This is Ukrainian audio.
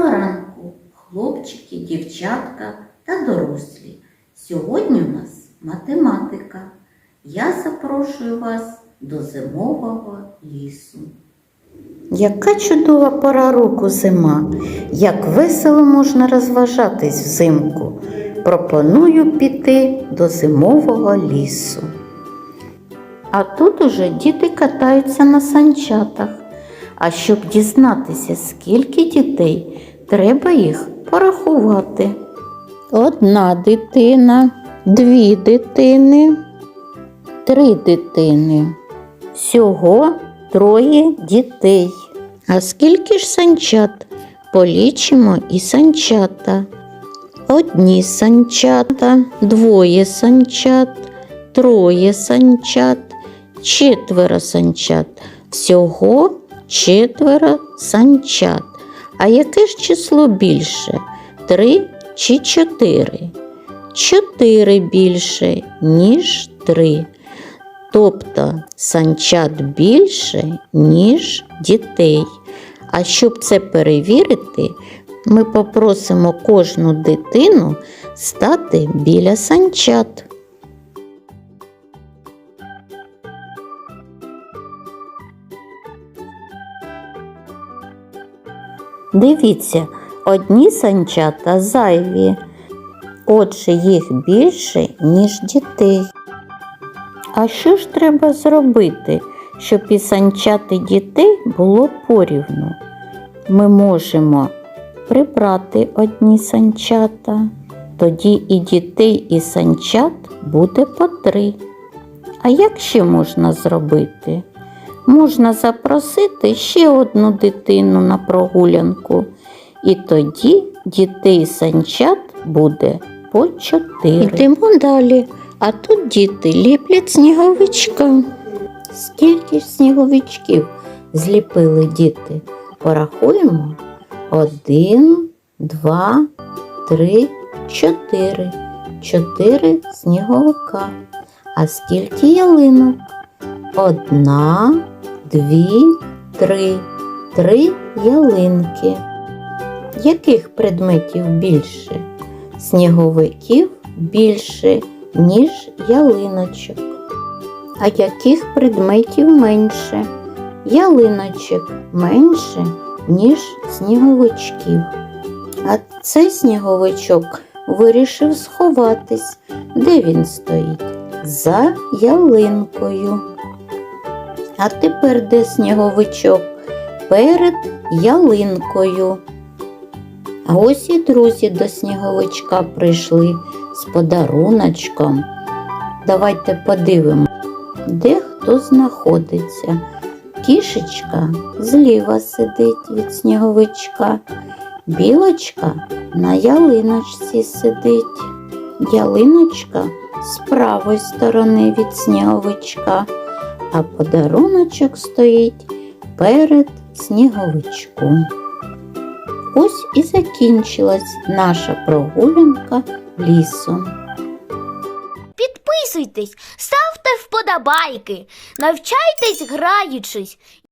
ранку, хлопчики, дівчатка та дорослі. Сьогодні у нас математика. Я запрошую вас до зимового лісу. Яка чудова пора року зима, як весело можна розважатись взимку. Пропоную піти до зимового лісу. А тут уже діти катаються на санчатах. А щоб дізнатися, скільки дітей, треба їх порахувати. Одна дитина, дві дитини, три дитини. Всього троє дітей. А скільки ж санчат? Полічимо і санчата. Одні санчата, двоє санчат, троє санчат, четверо санчат. Всього четверо санчат. А яке ж число більше? Три чи чотири? Чотири більше, ніж три. Тобто санчат більше, ніж дітей. А щоб це перевірити, ми попросимо кожну дитину стати біля санчат. Дивіться, одні санчата зайві, отже їх більше, ніж дітей. А що ж треба зробити, щоб і санчати дітей було порівну? Ми можемо прибрати одні санчата, тоді і дітей, і санчат буде по три. А як ще можна зробити? Можна запросити ще одну дитину на прогулянку, і тоді дітей санчат буде по чотири. Йдемо далі. А тут діти ліплять сніговичка. Скільки ж сніговичків зліпили діти? Порахуємо. Один, два, три, чотири. Чотири сніговика. А скільки ялинок? Одна, дві, три. Три ялинки. Яких предметів більше? Сніговиків більше, ніж ялиночок. А яких предметів менше? Ялиночок менше, ніж сніговичків. А цей сніговичок вирішив сховатись. Де він стоїть? За ялинкою. А тепер де сніговичок? Перед ялинкою. А ось і друзі до сніговичка прийшли з подаруночком. Давайте подивимо, де хто знаходиться. Кішечка зліва сидить від сніговичка, білочка на ялиночці сидить, ялиночка з правої сторони від сніговичка, а подаруночок стоїть перед сніговичком. Ось і закінчилась наша прогулянка лісом. Підписуйтесь, ставте вподобайки, навчайтесь граючись